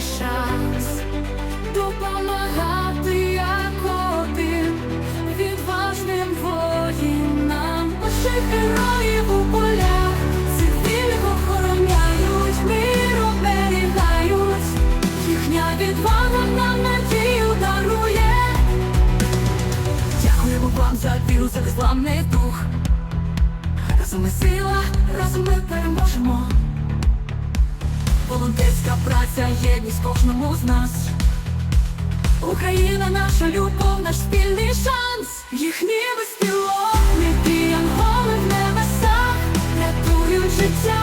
час допомагати як один відважним воїнам наших героїв у полях, цивільних охороняють, миром берігають, їхня відвага нам надію дарує. Дякуємо вам за віру, за незламний дух. Разом ми сила, разом Волонтерська праця, єдність кожному з нас. Україна наша любов, наш спільний шанс, їхні ніби спілок, не піян, в небесах, рятують життя.